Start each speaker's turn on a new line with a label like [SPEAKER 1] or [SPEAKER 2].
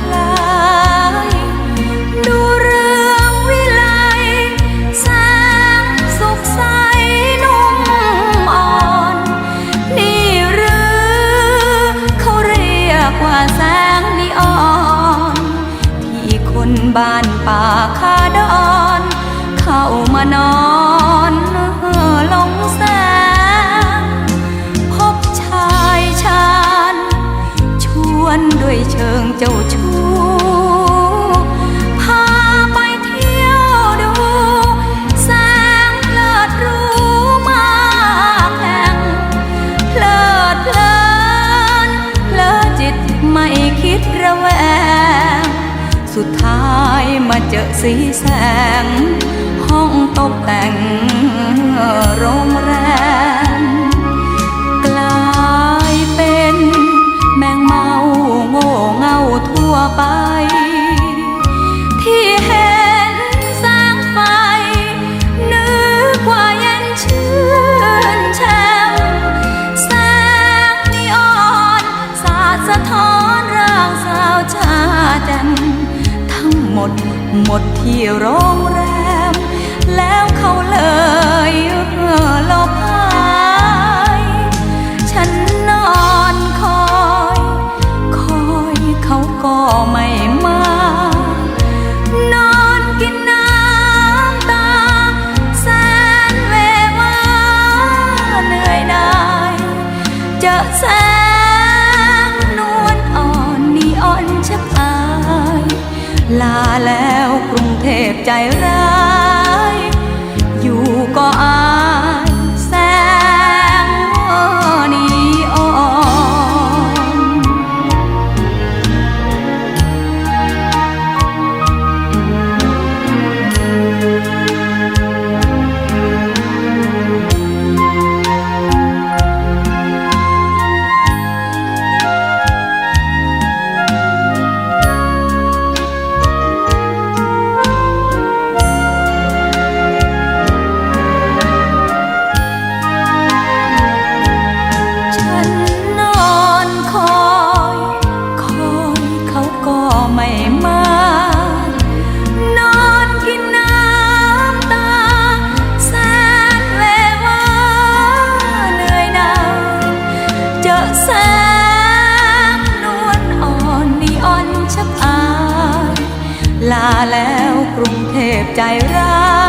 [SPEAKER 1] คลายดูเรื่องวิไลแสงสุขใสนุ่มอ่อน นี่หรือเขาเรียกว่าแสงนิออน ที่คนบ้านป่าคาดอน เข้ามานอนายมาเจอสีแสง ห้องตกแต่งโรงแรม ด หมดที่โรงแรม แล้วเขาเลยหลบหายฉันนอนคอย คอยเขาก็ไม่มา นอนกินน้ำตา แสนเววาเหนื่อยหน่ายเจอแสง ลาแล้วกรุงเทพใจร้าย อยู่ก็อา แสงนวลอ่อนนีอ่อนชักอาย ลาแล้วกรุงเทพใจร้า